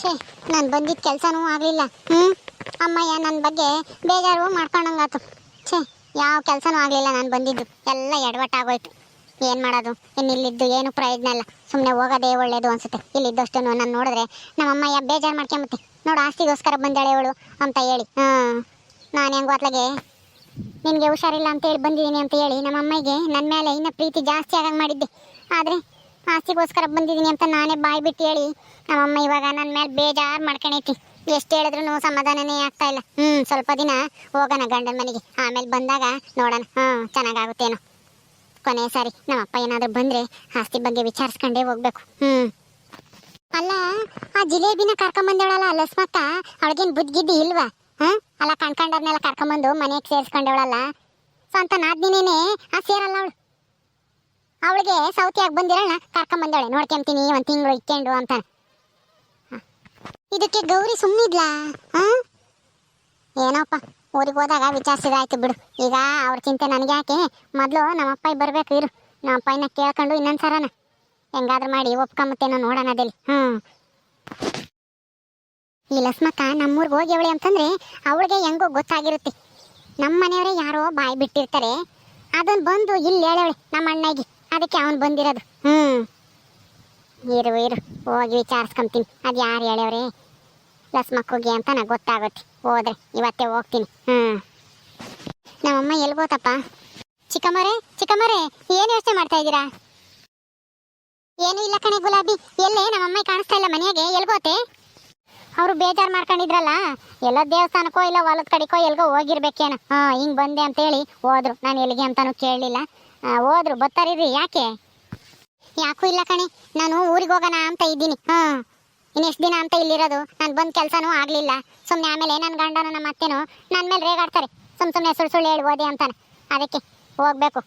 ಛೇ, ನಾನು ಬಂದಿದ್ದ ಕೆಲಸನೂ ಆಗಲಿಲ್ಲ. ಹ್ಞೂ ಅಮ್ಮಯ್ಯ ನನ್ನ ಬಗ್ಗೆ ಬೇಜಾರು ಮಾಡ್ಕೊಂಡಂಗಾತು. ಛೇ, ಯಾವ ಕೆಲಸನೂ ಆಗಲಿಲ್ಲ ನಾನು ಬಂದಿದ್ದು. ಎಲ್ಲ ಎಡವಟ್ಟಾಗೋಯ್ತು. ಏನು ಮಾಡೋದು? ಇನ್ನು ಇಲ್ಲಿದ್ದು ಏನು ಪ್ರಯೋಜನ ಇಲ್ಲ. ಸುಮ್ಮನೆ ಹೋಗೋದೇ ಒಳ್ಳೇದು ಅನ್ಸುತ್ತೆ. ಇಲ್ಲಿದ್ದಷ್ಟು ನಾನು ನೋಡಿದ್ರೆ ನಮ್ಮ ಅಮ್ಮಯ್ಯ ಬೇಜಾರು ಮಾಡ್ಕೊಂಬತ್ತೆ. ನೋಡು, ಆಸ್ತಿಗೋಸ್ಕರ ಬಂದಾಳೆ ಅವಳು ಅಂತ ಹೇಳಿ. ಹಾಂ, ನಾನು ಹೆಂಗೆ ಅತ್ಲಾಗೆ ನಿನಗೆ ಹುಷಾರಿಲ್ಲ ಅಂತ ಹೇಳಿ ಬಂದಿದ್ದೀನಿ ಅಂತ ಹೇಳಿ ನಮ್ಮ ಅಮ್ಮಗೆ ನನ್ನ ಮೇಲೆ ಇನ್ನೂ ಪ್ರೀತಿ ಜಾಸ್ತಿ ಆಗಂಗೆ ಮಾಡಿದ್ದೆ. ಆದರೆ ಆಸ್ತಿಗೋಸ್ಕರ ಬಂದಿದ್ದೀನಿ ಅಂತ ನಾನೇ ಬಾಯಿ ಬಿಟ್ಟು ಹೇಳಿ. ನಮ್ಮಮ್ಮ ಇವಾಗ ನನ್ನ ಮೇಲೆ ಬೇಜಾರು ಮಾಡ್ಕೊಂಡೈತಿ ಎಷ್ಟು ಹೇಳಿದ್ರು ಸಮಾಧಾನನೇ ಆಗ್ತಾ ಇಲ್ಲ. ಹ್ಞೂ ಸ್ವಲ್ಪ ದಿನ ಹೋಗೋಣ ಗಂಡನ ಮನೆಗೆ. ಆಮೇಲೆ ಬಂದಾಗ ನೋಡೋಣ. ಹಾಂ ಚೆನ್ನಾಗಾಗುತ್ತೇನೋ. ಕೊನೆ ಸಾರಿ ನಮ್ಮಪ್ಪ ಏನಾದರೂ ಬಂದರೆ ಆಸ್ತಿ ಬಗ್ಗೆ ವಿಚಾರಿಸ್ಕೊಂಡೇ ಹೋಗ್ಬೇಕು. ಹ್ಞೂ ಅಲ್ಲ, ಆ ಜಿಲೇಬಿನ ಕರ್ಕೊಂಬಂದವಳಲ್ಲ ಲಸ್ಮಕ್ಕ? ಅವಳಿಗೇನು ಬುದ್ಧಿಗಿದ್ದಿ ಇಲ್ವಾ? ಹಾಂ ಅಲ್ಲ ಕಣ್ಕಂಡವ್ರನ್ನೆಲ್ಲ ಕರ್ಕೊಂಬಂದು ಮನೆಗೆ ಸೇರಿಸ್ಕೊಂಡವಳಲ್ಲ? ಸ್ವಂತ ನಾದಿನೇನೆ ಆ ಸೇರಲ್ಲ ಅವಳು. ಅವಳಿಗೆ ಸೌತಿಯಾಗಿ ಬಂದಿರೋಣ ಬಂದಳೆ ನೋಡ್ಕೊಂತೀನಿ ಒಂದು ತಿಂಗಳು ಇಟ್ಕೊಂಡು ಅಂತ. ಇದಕ್ಕೆ ಗೌರಿ ಸುಮ್ಮನಿದ್ಲಾ ಹಾ? ಏನೋಪ್ಪ, ಊರಿಗೆ ಹೋದಾಗ ವಿಚಾರಿಸಿದಾಯ್ತು ಬಿಡು. ಈಗ ಅವ್ರ ಚಿಂತೆ ನನಗೆ ಯಾಕೆ? ಮೊದಲು ನಮ್ಮಪ್ಪ ಬರಬೇಕು, ಇರು. ನಮ್ಮಪ್ಪನ ಕೇಳ್ಕೊಂಡು ಇನ್ನೊಂದು ಸರನ. ಹೆಂಗಾದ್ರೂ ಮಾಡಿ ಒಪ್ಕೊಂಬತ್ತೇನೋ ನೋಡೋಣ ಅದಲ್ಲಿ. ಹ್ಞೂ ಈ ಲಸ್ಮಕ್ಕ ನಮ್ಮೂರಿಗೆ ಹೋಗ್ಯವಳೆ ಅಂತಂದ್ರೆ ಅವಳಿಗೆ ಹೆಂಗೋ ಗೊತ್ತಾಗಿರುತ್ತೆ. ನಮ್ಮ ಮನೆಯವರೇ ಯಾರೋ ಬಾಯಿ ಬಿಟ್ಟಿರ್ತಾರೆ. ಅದನ್ನು ಬಂದು ಇಲ್ಲಿ ಹೇಳವಳೆ ನಮ್ಮ ಅಣ್ಣಗೆ. ಅದಕ್ಕೆ ಅವನು ಬಂದಿರೋದು. ಹ್ಞೂ ಇರು ಇರು. ಹೋಗಿ ವಿಚಾರಿಸ್ಕೊಂತೀನಿ. ಅದು ಯಾರು ಹೇಳವ್ರೆ? ಲಸ್ಮಕ್ಕುಗೆ ಅಂತ ನಂಗೆ ಗೊತ್ತಾಗುತ್ತೆ. ಹೋದ್ರೆ, ಇವತ್ತೇ ಹೋಗ್ತೀನಿ. ಹ್ಞೂ ನಮ್ಮಮ್ಮ ಎಲ್ಗೋತಪ್ಪ? ಚಿಕ್ಕಮ್ಮರೇ ಚಿಕ್ಕಮ್ಮರೇ, ಏನು ಯೋಚನೆ ಮಾಡ್ತಾ ಇದ್ದೀರಾ? ಏನೂ ಇಲ್ಲ ಕಣೆ ಗುಲಾಬಿ. ಎಲ್ಲೇ? ನಮ್ಮಮ್ಮ ಕಾಣಿಸ್ತಾ ಇಲ್ಲ ಮನೆಯಾಗೆ ಎಲ್ಗೋತೆ? ಅವರು ಬೇಜಾರು ಮಾಡ್ಕೊಂಡಿದ್ರಲ್ಲ? ಎಲ್ಲ ದೇವಸ್ಥಾನಕ್ಕೋ ಇಲ್ಲ ಹೊಲದ ಕಡೆಕೋ ಎಲ್ಗೋ ಹೋಗಿರ್ಬೇಕೇನ. ಹಾ, ಹಿಂಗ್ ಬಂದೆ ಅಂತೇಳಿ ಹೋದ್ರು. ನಾನು ಎಲ್ಲಿಗೆ ಅಂತಾನು ಕೇಳಲಿಲ್ಲ. ಹೋದ್ರು. ಬರ್ತಾರಿರಿ ಯಾಕೆ? ಯಾಕೂ ಇಲ್ಲ ಕಣೆ. ನಾನು ಊರಿಗೆ ಹೋಗೋಣ ಅಂತ ಇದ್ದೀನಿ. ಹಾ, ಇನ್ನೆಷ್ಟು ದಿನ ಅಂತ ಇಲ್ಲಿರೋದು. ನಾನು ಬಂದ್ ಕೆಲಸನೂ ಆಗಲಿಲ್ಲ. ಸುಮ್ಮನೆ ಆಮೇಲೆ ನನ್ನ ಗಂಡನ ನಮ್ಮ ಅತ್ತೆನೂ ನನ್ನ ಮೇಲೆ ರೇಗಾಡ್ತಾರೆ ಸುಮ್ ಸುಮ್ಮನೆ ಸುಳ್ಳು ಸುಳ್ಳು ಹೇಳಿ ಓದಿ ಅಂತಾನೆ. ಅದಕ್ಕೆ ಹೋಗ್ಬೇಕು.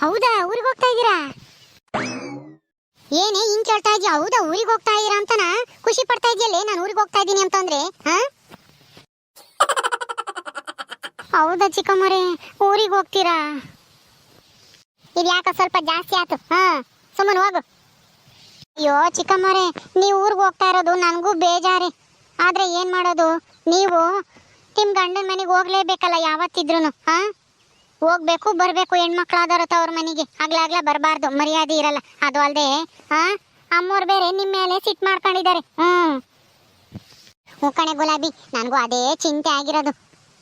ಹೌದಾ? ಊರಿಗೆ ಹೋಗ್ತಾ ಇದ್ದೀರಾ? ಏನೇ ಹಿಂಗ್ ಕೇಳ್ತಾ ಇದ್ಯಾ? ಹೌದಾ, ಊರಿಗೆ ಹೋಗ್ತಾ ಇದೀರಾ ಅಂತನ? ಖುಷಿ ಪಡ್ತಾ ಇದೆಯಲ್ಲೇ ನಾನು ಊರಿಗೆ ಹೋಗ್ತಾ ಇದ್ದೀನಿ ಅಂತಂದ್ರೆ, ಹಾ? ಹೌದಾ ಚಿಕ್ಕಮ್ಮರೇ, ಊರಿಗೆ ಹೋಗ್ತೀರಾ? ಇದು ಯಾಕ ಸ್ವಲ್ಪ ಜಾಸ್ತಿ ಆಯ್ತು ಹಾ? ಸುಮ್ಮನೆ ಹೋಗು. ಅಯ್ಯೋ ಚಿಕ್ಕಮ್ಮರೇ, ನೀವು ಊರಿಗೆ ಹೋಗ್ತಾ ಇರೋದು ನನಗೂ ಬೇಜಾರಿ. ಆದ್ರೆ ಏನ್ ಮಾಡೋದು? ನೀವು ನಿಮ್ಮ ಗಂಡನ ಮನೆಗೆ ಹೋಗ್ಲೇಬೇಕಲ್ಲ ಯಾವತ್ತಿದ್ರು ಹಾ? ಹೋಗ್ಬೇಕು, ಬರ್ಬೇಕು ಹೆಣ್ಮಕ್ಳಾದವ್ರ ಅವ್ರ ಮನೆಗೆ. ಆಗ್ಲಾಗ್ಲ ಬರಬಾರ್ದು, ಮರ್ಯಾದೆ ಇರಲ್ಲ. ಅದು ಅಲ್ಲದೆ ಹಾ ಅಮ್ಮೋರ್ ಬೇರೆ ನಿಮ್ಮ ಮೇಲೆ ಸಿಟ್ ಮಾಡ್ಕೊಂಡಿದ್ದಾರೆ. ಹ್ಮ್. ಹ್ಞೂ ಕಣೆ ಗುಲಾಬಿ, ನನಗೂ ಅದೇ ಚಿಂತೆ ಆಗಿರೋದು.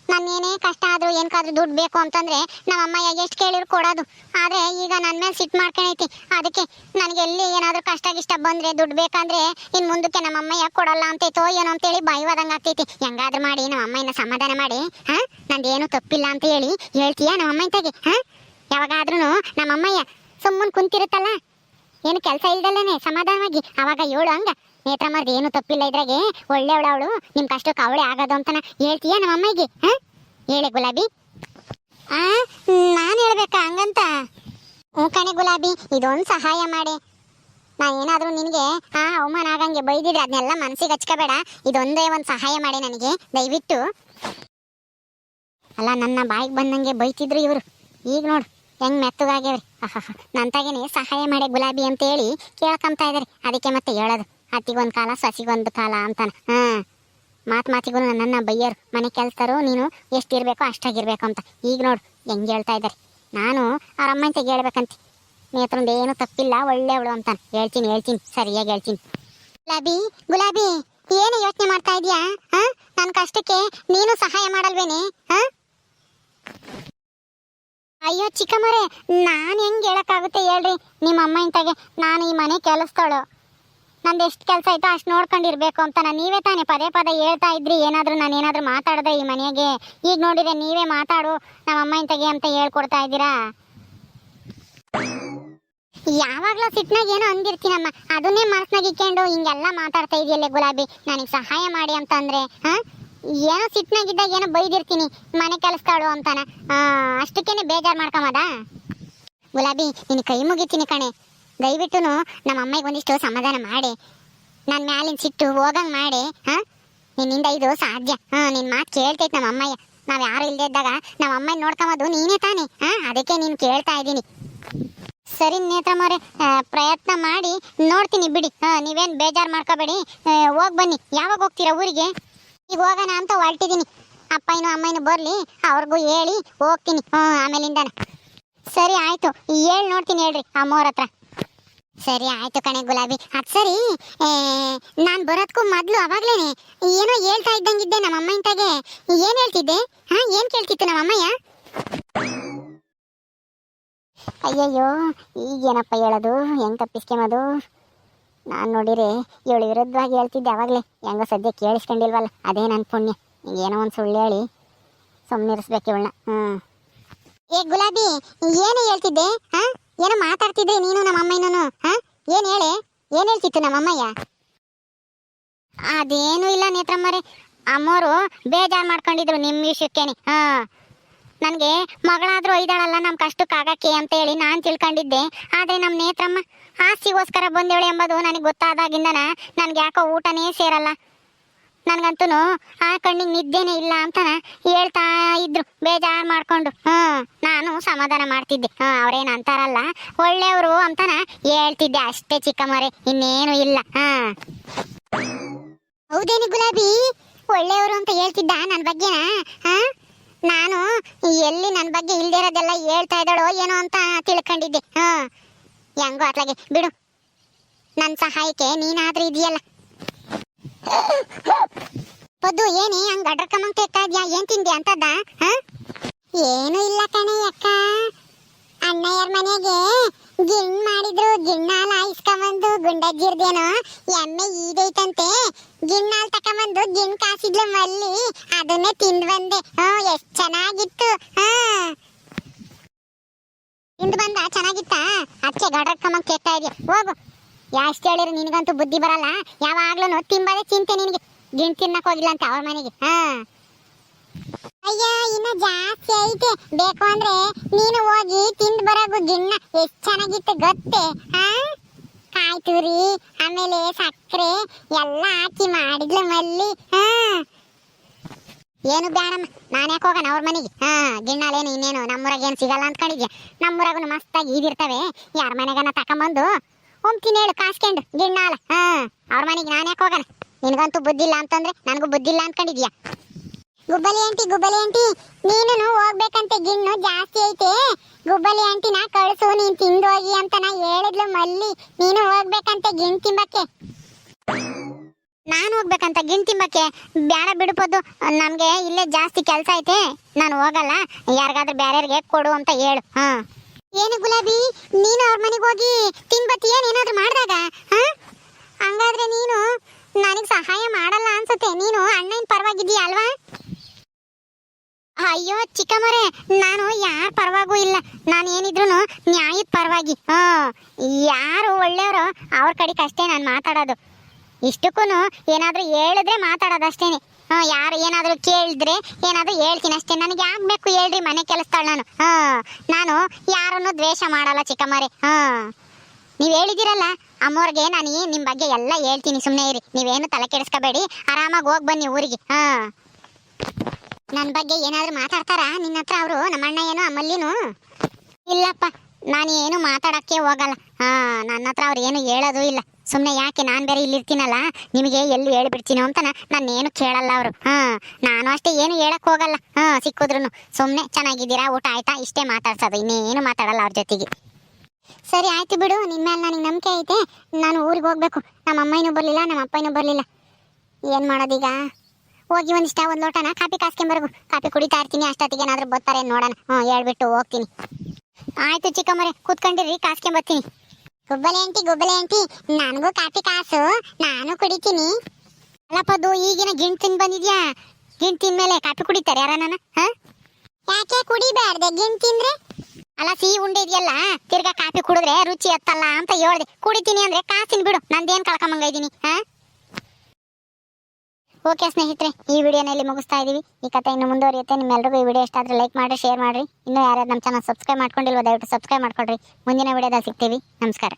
ನಾನು ಏನೇ ಕಷ್ಟ ಆದ್ರೂ ಏನಕ್ಕಾದ್ರೂ ದುಡ್ಡು ಬೇಕು ಅಂತಂದ್ರೆ ನಮ್ಮ ಅಮ್ಮಯ್ಯ ಎಷ್ಟು ಕೇಳಿರು ಕೊಡೋದು. ಆದ್ರೆ ಈಗ ನನ್ನ ಮೇಲೆ ಸಿಟ್ ಮಾಡ್ಕೊಂಡೈತಿ. ಅದಕ್ಕೆ ನನಗೆ ಎಲ್ಲಿ ಏನಾದರೂ ಕಷ್ಟ ಗಿಷ್ಟ ಬಂದ್ರೆ ದುಡ್ಡು ಬೇಕಂದ್ರೆ ಇನ್ನು ಮುಂದಕ್ಕೆ ನಮ್ಮ ಅಮ್ಮಯ್ಯ ಕೊಡಲ್ಲ ಅಂತೈತೋ ಏನೋ ಅಂತೇಳಿ ಭಯವಾದಂಗೆ ಆಗ್ತೈತಿ ಹೆಂಗಾದ್ರೂ ಮಾಡಿ, ನಮ್ಮ ಅಮ್ಮಯ್ಯನ ಸಮಾಧಾನ ಮಾಡಿ, ಹಾ? ನಂದೇನು ತಪ್ಪಿಲ್ಲ ಅಂತ ಹೇಳಿ ಹೇಳ್ತೀಯಾ ನಮ್ಮ ಅಮ್ಮ ಇದ್ದಾಗೆ ಹಾ? ಯಾವಾಗಾದ್ರೂ ನಮ್ಮಮ್ಮಯ್ಯ ಸುಮ್ಮನೆ ಕುಂತಿರುತ್ತಲ್ಲ? ಏನು ಕೆಲಸ ಇಲ್ದಲ್ಲೇನೆ, ಸಮಾಧಾನವಾಗಿ. ಅವಾಗ ಏಳು ಹಂಗ. ನೇತ್ರಮ್ಮರ್ದು ಏನು ತಪ್ಪಿಲ್ಲ ಇದ್ರಾಗೆ. ಒಳ್ಳೆಯವಳು ಅವಳು. ನಿಮ್ ಕಷ್ಟಕ್ಕೆ ಅವಳೇ ಆಗೋದು ಅಂತನ ಹೇಳ್ತೀಯಾ ನಮ್ಮ ಅಮ್ಮಗೆ ಹಾ? ಹೇಳಿ ಗುಲಾಬಿ. ಆ ನಾನು ಹೇಳ್ಬೇಕಾ ಹಂಗಂತ? ಹ್ಞೂ ಕಣೆ ಗುಲಾಬಿ, ಇದೊಂದು ಸಹಾಯ ಮಾಡಿ. ನಾ ಏನಾದರೂ ನಿನಗೆ, ಆ ಅವಮಾನ ಆಗಂಗೆ ಬೈದಿದ್ರೆ ಅದನ್ನೆಲ್ಲ ಮನಸ್ಸಿಗೆ ಹಚ್ಕೋಬೇಡ. ಇದೊಂದೇ ಒಂದು ಸಹಾಯ ಮಾಡಿ ನನಗೆ. ದಯವಿಟ್ಟು ಅಲ್ಲ, ನನ್ನ ಬಾಯಿಗೆ ಬಂದಂಗೆ ಬೈತಿದ್ರು ಇವರು. ಈಗ ನೋಡು, ಹೆಂಗ್ ಮೆತ್ತಗಾಗ್ಯವ್ರಿ. ನಂತಾಗೇನೆ ಸಹಾಯ ಮಾಡಿ ಗುಲಾಬಿ ಅಂತ ಹೇಳಿ ಕೇಳ್ಕೊಂತ ಇದ್ರಿ. ಅದಕ್ಕೆ ಮತ್ತೆ ಹೇಳೋದು, ಅತ್ತಿಗೊಂದು ಕಾಲ, ಸಸಿಗೊಂದು ಕಾಲ ಅಂತಾನೆ. ಹಾ, ಮಾತು ಮಾತಿಗೂ ನನ್ನ ಬೈಯರು. ಮನೆ ಕೆಲಸರು ನೀನು ಎಷ್ಟಿರ್ಬೇಕೋ ಅಷ್ಟಾಗಿರ್ಬೇಕು ಅಂತ. ಈಗ ನೋಡು, ಹೆಂಗೆ ಹೇಳ್ತಾ ಇದ್ದಾರೆ ನಾನು ಅವ್ರ ಅಮ್ಮಂತ ಹೇಳ್ಬೇಕಂತ. ನೇತ್ರೊಂದು ಏನು ತಪ್ಪಿಲ್ಲ ಒಳ್ಳೆಯವಳು ಅಂತ ಹೇಳ್ತೀನಿ ಹೇಳ್ತೀನಿ, ಸರಿಯಾಗಿ ಹೇಳ್ತೀನಿ. ಗುಲಾಬಿ ಗುಲಾಬಿ, ಏನು ಯೋಚನೆ ಮಾಡ್ತಾ ಇದೀಯಾ? ಹಾ ನನ್ನ ಕಷ್ಟಕ್ಕೆ ನೀನು ಸಹಾಯ ಮಾಡಲ್ವೇನೆ? ಹಾ? ಅಯ್ಯೋ ಚಿಕ್ಕಮ್ಮರೇ, ನಾನು ಹೆಂಗೆ ಹೇಳಕ್ಕಾಗುತ್ತೆ ಹೇಳ್ರಿ. ನಿಮ್ಮ ಅಮ್ಮ ಇಂತಾಗೆ, ನಾನು ಈ ಮನೆ ಕೆಲಸದವಳು. ನಂದು ಎಷ್ಟು ಕೆಲಸ ಐತೋ ಅಷ್ಟು ನೋಡ್ಕೊಂಡಿರ್ಬೇಕು ಅಂತ ನಾನು ನೀವೇ ತಾನೇ ಪದೇ ಪದೇ ಹೇಳ್ತಾ ಇದ್ರಿ. ಏನಾದರೂ ನಾನು ಏನಾದರೂ ಮಾತಾಡ್ದೆ ಈ ಮನೆಗೆ. ಈಗ ನೋಡಿದ್ರೆ ನೀವೇ ಮಾತಾಡು, ನಮ್ಮ ಅಮ್ಮ ಇಂತಾಗೆ ಅಂತ ಹೇಳ್ಕೊಡ್ತಾ ಇದ್ದೀರಾ? ಯಾವಾಗ್ಲೂ ಸಿಟ್ನಾಗ ಏನೋ ಅಂದಿರ್ತೀನಮ್ಮ. ಅದನ್ನೇ ಮನಸ್ನಾಗ ಇಕ್ಕೊಂಡು ಹಿಂಗೆಲ್ಲ ಮಾತಾಡ್ತಾ ಇದೆಯಲ್ಲೇ ಗುಲಾಬಿ. ನನಗೆ ಸಹಾಯ ಮಾಡಿ ಅಂತ ಅಂದ್ರೆ ಹಾ? ಏನೋ ಸಿಟ್ನಾಗಿದ್ದಾಗ ಏನೋ ಬೈದಿರ್ತೀನಿ. ಮನೆ ಕೆಲಸದವಳು ಅಂತಾನ. ಅಷ್ಟಕ್ಕೇನೆ ಬೇಜಾರು ಮಾಡ್ಕೊಂಬದ? ಗುಲಾಬಿ, ನಿನ್ನ ಕೈ ಮುಗಿತೀನಿ ಕಣೆ. ದಯವಿಟ್ಟು ನಮ್ಮ ಅಮ್ಮಗೆ ಒಂದಿಷ್ಟು ಸಮಾಧಾನ ಮಾಡಿ. ನನ್ನ ಮ್ಯಾಲಿನ ಸಿಟ್ಟು ಹೋಗಂಗ್ ಮಾಡಿ, ಹಾ? ನಿನ್ನಿಂದ ಇದು ಸಾಧ್ಯ. ಹಾಂ, ನಿನ್ ಮಾತು ಕೇಳ್ತೈತೆ ನಮ್ಮ ಅಮ್ಮಯ್ಯ ನಾವು ಯಾರು ಇಲ್ಲದೆ ಇದ್ದಾಗ ನಮ್ಮ ಅಮ್ಮನ ನೋಡ್ಕೊಂಬೋದು ನೀನೇ ತಾನೇ, ಹಾಂ? ಅದಕ್ಕೆ ನೀನು ಕೇಳ್ತಾ ಇದ್ದೀನಿ. ಸರಿ ನೇತ್ರಮ್ಮವ್ರೆ ಪ್ರಯತ್ನ ಮಾಡಿ ನೋಡ್ತೀನಿ ಬಿಡಿ. ಹಾಂ, ನೀವೇನು ಬೇಜಾರು ಮಾಡ್ಕೋಬೇಡಿ. ಹೋಗಿ ಬನ್ನಿ. ಯಾವಾಗ ಹೋಗ್ತೀರಾ ಊರಿಗೆ? ಈಗ ಹೋಗೋಣ ಅಂತ ಹೊರಟಿದ್ದೀನಿ ಅಪ್ಪಯ್ಯನು ಅಮ್ಮಯ್ಯನು ಬರಲಿ, ಅವ್ರಿಗೂ ಹೇಳಿ, ಹೋಗ್ತೀನಿ. ಹ್ಞೂ ಆಮೇಲಿಂದಾನೆ. ಸರಿ, ಆಯ್ತು. ಹೇಳಿ, ನೋಡ್ತೀನಿ, ಹೇಳ್ರಿ, ಅಮ್ಮವ್ರ ಹತ್ರ. ಸರಿ, ಆಯ್ತು ಕಣೆ ಗುಲಾಬಿ. ಅದು ಸರಿ ನಾನು ಬರೋದಕ್ಕೂ ಮೊದಲು ಅವಾಗ್ಲೇನೆ ಏನೋ ಹೇಳ್ತಾ ಇದ್ದಂಗಿದ್ದೆ ನಮ್ಮ ಅಮ್ಮ ಇಂತಾಗೆ ಏನು ಹೇಳ್ತಿದ್ದೆ? ಹಾ, ಏನು ಕೇಳ್ತಿತ್ತು ನಮ್ಮ ಅಮ್ಮಯ್ಯ? ಅಯ್ಯಯ್ಯೋ, ಈಗೇನಪ್ಪ ಹೇಳೋದು? ಹೆಂಗ್ ತಪ್ಪಿಸ್ಕೊಂಬೋದು ನಾನು ನೋಡಿರಿ, ಇವಳು ವಿರುದ್ಧವಾಗಿ ಹೇಳ್ತಿದ್ದೆ ಅವಾಗಲೇ. ಹೆಂಗೋ ಸದ್ಯ ಕೇಳಿಸ್ಕೊಂಡಿಲ್ವಲ್ಲ, ಅದೇ ನನ್ನ ಪುಣ್ಯ. ಏನೋ ಒಂದು ಸುಳ್ಳು ಹೇಳಿ. ಸುಮ್ಮನಿರಿಸ್ಬೇಕು ಇವಳನ್ನ. ಹ್ಞೂ ಏ ಗುಲಾಬಿ ಏನು ಹೇಳ್ತಿದ್ದೆ, ಹಾ? ಏನೋ ಮಾತಾಡ್ತಿದ್ದೆ ನೀನು ನಮ್ಮ ಅಮ್ಮಯ್ಯನೂ ಹಾ? ಏನು ಹೇಳಿ? ಏನು ಹೇಳ್ತಿತ್ತು ನಮ್ಮ ಅಮ್ಮಯ್ಯ? ಅದೇನು ಇಲ್ಲ ನೇತ್ರಮ್ಮರೇ. ಅಮ್ಮೋರು ಬೇಜಾರು ಮಾಡ್ಕೊಂಡಿದ್ರು ನಿಮ್ಮ ವಿಷಯಕ್ಕೇನೆ. ಹಾ. ನನಗೆ ಮಗಳಾದ್ರೂ ಒಯ್ದಾಳಲ್ಲ ನಮ್ಮ ಕಷ್ಟಕ್ಕಾಗಕ್ಕೆ ಅಂತ ಹೇಳಿ ನಾನು ತಿಳ್ಕೊಂಡಿದ್ದೆ. ಆದರೆ ನಮ್ಮ ನೇತ್ರಮ್ಮ ಆಸ್ತಿಗೋಸ್ಕರ ಬಂದೇಳಿ ಎಂಬುದು ನನಗೆ ಗೊತ್ತಾದಾಗಿಂದನ ನನಗೆ ಯಾಕೋ ಊಟನೇ ಸೇರಲ್ಲ. ನನಗಂತೂ ಆ ಕಣ್ಣಿಗೆ ನಿದ್ದೆನೇ ಇಲ್ಲ ಅಂತ ಹೇಳ್ತಾ ಇದ್ರು, ಬೇಜಾರು ಮಾಡ್ಕೊಂಡು. ಹ್ಞೂ ನಾನು ಸಮಾಧಾನ ಮಾಡ್ತಿದ್ದೆ. ಹಾಂ, ಅವ್ರೇನು ಅಂತಾರಲ್ಲ, ಒಳ್ಳೆಯವರು ಅಂತಾನ ಹೇಳ್ತಿದ್ದೆ ಅಷ್ಟೇ ಚಿಕ್ಕಮ್ಮರೆ, ಇನ್ನೇನು ಇಲ್ಲ. ಹಾಂ. ಹೌದೇನಿ ಗುಲಾಬಿ? ಒಳ್ಳೆಯವರು ಅಂತ ಹೇಳ್ತಿದ್ದ ನನ್ನ ಬಗ್ಗೆನ? ಹಾ? ನಾನು ಎಲ್ಲಿ ನನ್ನ ಬಗ್ಗೆ ಇಲ್ದಿರೋದೆಲ್ಲ ಹೇಳ್ತಾ ಇದ್ದಾಳೋ ಏನೋ ಅಂತ ತಿಳ್ಕೊಂಡಿದ್ದೆ. ಹಾ. ಹೆಂಗೋ ಅತ್ಲಾಗೆ ಬಿಡು. ನನ್ನ ಸಹಾಯಕ್ಕೆ ನೀನಾದ್ರೂ ಇದೆಯಲ್ಲ. ಪದ್ದು, ಏನಿ ಹಂಗ ಅಡ್ರ ಕಮಂಗ್ ಕೇಳ್ತಾ ಇದ್ಯಾ? ಏನ್ ತಿಂದೆ ಅಂತದ ಏನು ಇಲ್ಲ ಕಣೆ ಅಕ್ಕ. ಅಣ್ಣಯ್ಯರ ಮನೆಗೆ ಗಿಣ್ ಮಾಡಿದ್ರು. ಗುಂಡಜ್ಜಿರ್ದೇನೋ? ಎಮ್ಮೆ ಈದೈತಂತೆ. ಗಿಣ್ಣಾಲ್ ತಕೊಂಬಂದು ಗಿಣ್ ಕಾಸಿದ್ಲು ಮಲ್ಲಿ. ಅದನ್ನೇ ತಿಂದ್ ಬಂದೆ. ಹ್ಞೂ, ಎಷ್ಟ್ ಚೆನ್ನಾಗಿತ್ತು. ಹಾ ತಿಂದ್ ಬಂದ, ಚೆನ್ನಾಗಿತ್ತ? ಅದಕ್ಕೆ ಗಡಕ್ಕಮ್ಮ ಕೇಳ್ತಾ ಇದೆಯಾ? ಹೋಗು. ಯಾಷ್ಟು ಹೇಳಿರು ನಿನಗಂತೂ ಬುದ್ಧಿ ಬರಲ್ಲ. ಯಾವಾಗ್ಲೂ ತಿಂಬದೇ ಚಿಂತೆ ನಿನಗೆ. ಗಿಣ್ ತಿನ್ನಕ್ ಹೋಗಿಲ್ಲ ಅಂತ ಅವ್ರ ಮನೆಗೆ. ಹಾ ಅಯ್ಯ, ಇನ್ನ ಜಾಸ್ತಿ ಐತೆ. ಬೇಕು ಅಂದ್ರೆ ನೀನು ಹೋಗಿ ತಿಂದು ಬರೋಗು ಗಿಣ್ಣ. ಎಷ್ಟ್ ಚೆನ್ನಾಗಿತ್ತು ಗೊತ್ತೇ? ಹಾ ಕಾಯಿ ರೀ. ಆಮೇಲೆ ಸಕ್ಕರೆ ಎಲ್ಲ ಹಾಕಿ ಮಾಡಿದ್ಲು ಮಲ್ಲಿ. ಹಾ. ಏನು ಬೇಡಮ್ಮ ನಾನು ಯಾಕೆ ಹೋಗೋಣ ಅವ್ರ ಮನೆಗೆ? ಹಾ, ಗಿಣ್ಣಾಲೇನು ಇನ್ನೇನು, ನಮ್ಮೂರಾಗ ಏನು ಸಿಗಲ್ಲ ಅಂದ್ಕೊಂಡಿದ್ಯಾ? ನಮ್ಮೂರಾಗೂ ಮಸ್ತಾಗಿ ಈದಿರ್ತವೆ ಯಾರ ಮನೆಗನ ತಕೊಂಬಂದು ಉಮ್ತೀನಿ ಹೇಳು ಕಾಸ್ಕೊಂಡು ಗಿಣ್ಣಾಲ. ಹಾ, ಅವ್ರ ಮನೆಗೆ ನಾನು ಯಾಕೆ ಹೋಗೋಣ? ನಿನಗಂತೂ ಬುದ್ಧಿಲ್ಲ ಅಂತಂದ್ರೆ ನನಗೂ ಬುದ್ಧಿಲ್ಲ ಅಂದ್ಕೊಂಡಿದ್ಯ? ಗುಬ್ಬಲಿ ಆಂಟಿ ಗುಬ್ಬಲಿ ಆಂಟಿ ನೀನು ಹೋಗ್ಬೇಕಂತೆ, ಗಿಣ್ಣು ಜಾಸ್ತಿ ಐತೆ. ಗುಬ್ಬಲಿ ಆಂಟಿನ ತಿಂದೋಗಿ ಅಂತ ನಾ ಹೇಳಿದ್ಲು ಮಲ್ಲಿ. ನೀನು ಹೋಗ್ಬೇಕಂತ ಗಿಣ್ ತಿಂಬಕ್ಕೆ ನಾನು ಹೋಗ್ಬೇಕಂತ ಗಿಣ್ ತಿಂಬಕ್ಕೆ ಬೇಡ ಬಿಡ್ಬೋದು ನಮ್ಗೆ ಇಲ್ಲೇ ಜಾಸ್ತಿ ಕೆಲಸ ಐತೆ. ನಾನು ಹೋಗಲ್ಲ. ಯಾರಿಗಾದ್ರೂ ಬೇರೆಯವ್ರಿಗೆ ಕೊಡು ಅಂತ ಹೇಳು. ಹ. ಏನು ಗುಲಾಬಿ? ನೀನು ಅವ್ರ ಮನೆಗೆ ಹೋಗಿ ತಿನ್ಬತ್ತಿ ಏನಾದ್ರೂ ಮಾಡಿದಾಗ? ಹಾ? ಹಂಗಾದ್ರೆ ನೀನು ನನಗೆ ಸಹಾಯ ಮಾಡಲ್ಲ ಅನ್ಸುತ್ತೆ. ನೀನು ಅಣ್ಣನ ಪರವಾಗಿದ್ದೀಯ ಅಲ್ವಾ? ಅಯ್ಯೋ ಚಿಕ್ಕಮ್ಮರೇ ನಾನು ಯಾರ ಪರವಾಗೂ ಇಲ್ಲ. ನಾನು ಏನಿದ್ರು ನ್ಯಾಯದ ಪರವಾಗಿ. ಹಾ, ಯಾರು ಒಳ್ಳೆಯವರು ಅವ್ರ ಕಡೆಗೆ ಅಷ್ಟೇ ನಾನು ಮಾತಾಡೋದು. ಇಷ್ಟಕ್ಕೂ ಏನಾದರೂ ಹೇಳಿದ್ರೆ ಮಾತಾಡೋದಷ್ಟೇನೆ. ಹಾಂ, ಯಾರು ಏನಾದರೂ ಕೇಳಿದ್ರೆ ಏನಾದರೂ ಹೇಳ್ತೀನಿ ಅಷ್ಟೇ. ನನಗೆ ಯಾಕ್ ಬೇಕು ಹೇಳ್ರಿ ಮನೆ ಕೆಲಸದಳು ನಾನು. ಹಾಂ, ನಾನು ಯಾರನ್ನು ದ್ವೇಷ ಮಾಡಲ್ಲ ಚಿಕ್ಕಮ್ಮರೇ ಹಾಂ, ನೀವು ಹೇಳಿದಿರಲ್ಲ ಅಮ್ಮವ್ರಿಗೆ ನಾನು ನಿಮ್ಮ ಬಗ್ಗೆ ಎಲ್ಲ ಹೇಳ್ತೀನಿ. ಸುಮ್ಮನೆ ಇರಿ. ನೀವೇನು ತಲೆ ಕೆಡಿಸ್ಕೋಬೇಡಿ. ಆರಾಮಾಗಿ ಹೋಗಿ ಬನ್ನಿ ಊರಿಗೆ. ಹಾ. ನನ್ನ ಬಗ್ಗೆ ಏನಾದರೂ ಮಾತಾಡ್ತಾರಾ? ನಿನ್ನ ಹತ್ರ ಅವರು, ನಮ್ಮ ಅಣ್ಣ ಏನು ಅಮ್ಮಲ್ಲಿನು? ಇಲ್ಲಪ್ಪ ನಾನು ಏನು ಮಾತಾಡೋಕ್ಕೆ ಹೋಗಲ್ಲ. ಹಾ, ನನ್ನ ಹತ್ರ ಅವ್ರು ಏನು ಹೇಳೋದು ಇಲ್ಲ. ಸುಮ್ಮನೆ ಯಾಕೆ, ನಾನು ಬೇರೆ ಇಲ್ಲಿರ್ತೀನಲ್ಲ? ನಿಮಗೆ ಎಲ್ಲಿ ಹೇಳ್ಬಿಡ್ತೀನೋ ಅಂತ ನಾನು ಏನು ಕೇಳಲ್ಲ ಅವರು. ಹಾಂ, ನಾನು ಅಷ್ಟೇ ಏನು ಹೇಳಕ್ಕೆ ಹೋಗಲ್ಲ. ಹಾಂ ಸಿಕ್ಕಿದ್ರು ಸುಮ್ಮನೆ ಚೆನ್ನಾಗಿದ್ದೀರಾ? ಊಟ ಆಯ್ತಾ? ಇಷ್ಟೇ ಮಾತಾಡ್ಸೋದು. ಇನ್ನೇನು ಮಾತಾಡಲ್ಲ ಅವ್ರ ಜೊತೆಗೆ. ಸರಿ, ಆಯ್ತು ಬಿಡು. ನಿನ್ನ ಮೇಲೆ ನನಗೆ ನಂಬಿಕೆ ಐತೆ. ನಾನು ಊರಿಗೆ ಹೋಗ್ಬೇಕು. ನಮ್ಮ ಅಮ್ಮನೂ ಬರಲಿಲ್ಲ ನಮ್ಮ ಅಪ್ಪನೂ ಬರಲಿಲ್ಲ. ಏನು ಮಾಡೋದೀಗ? ಹೋಗಿ ಒಂದಿಷ್ಟ ಒಂದು ಲೋಟನ ಕಾಫಿ ಕಾಸ್ಕೊಂಬರ್ಗು. ಕಾಫಿ ಕುಡಿತಾ ಇರ್ತೀನಿ, ಅಷ್ಟೊತ್ತಿಗೆ ಏನಾದರೂ ಬರ್ತಾರೆ ನೋಡೋಣ. ಹ್ಞೂ, ಹೇಳ್ಬಿಟ್ಟು ಹೋಗ್ತೀನಿ. ಆಯ್ತು ಚಿಕ್ಕಮ್ಮರೆ, ಕೂತ್ಕೊಂಡಿರಿ, ಕಾಸ್ಕೊಂಬರ್ತೀನಿ. ಗುಬ್ಬಲೆ ಆಂಟಿ ಗುಬ್ಬಲೆ ಆಂಟಿ, ನನಗೂ ಕಾಫಿ ಕಾಸು, ನಾನು ಕುಡಿತೀನಿ. ಅಲ್ಲಪ್ಪದು ಈಗಿನ ಗಿಣ್ ತಿನ್ ಬಂದಿದ್ಯಾ? ಗಿಣ್ ತಿಂದ್ಮೇಲೆ ಕಾಫಿ ಕುಡಿತಾರೆ ಯಾರ ನನ್ನ ಹಾ? ಯಾಕೆ ಕುಡಿಬಾರ್ದೆ ಗಿಣ್ ತಿಂದ್ರೆ ಅಲ್ಲ, ಸಿಹಿ ಉಂಡೆ ಇದೆಯಲ್ಲ, ತಿರ್ಗಾ ಕಾಫಿ ಕುಡಿದ್ರೆ ರುಚಿ ಹತ್ತಲ್ಲ ಅಂತ ಹೇಳ್ದೆ. ಕುಡಿತೀನಿ ಅಂದ್ರೆ ಕಾಸಿನ ಬಿಡು, ನಂದೇನ್ ಕಳ್ಕೊಂಬಂಗ ಇದೀನಿ, ಹಾ? ಓಕೆ ಸ್ನೇಹಿತರೆ, ಈ ವಿಡಿಯೋನ ಇಲ್ಲಿ ಮುಗಿಸ್ತಾ ಇದೀವಿ. ಈ ಕಥೆ ಇನ್ನು ಮುಂದುವರಿಯುತ್ತೆ. ನಿಮ್ಮೆಲ್ಲರಿಗೂ ಈ ವಿಡಿಯೋ ಇಷ್ಟ ಆದ್ರೆ ಲೈಕ್ ಮಾಡಿ ಶೇರ್ ಮಾಡ್ರಿ ಇನ್ನೂ ಯಾರ್ಯಾರು ನಮ್ಮ ಚಾನಲ್ ಸಬ್ಸ್ಕ್ರೈಬ್ ಮಾಡ್ಕೊಂಡಿಲ್ವೋ, ದಯವಿಟ್ಟು ಸಬ್ಸ್ಕ್ರೈಬ್ ಮಾಡ್ಕೊಳ್ರಿ. ಮುಂದಿನ ವಿಡಿಯೋದಲ್ಲಿ ಸಿಗ್ತೀವಿ. ನಮಸ್ಕಾರ.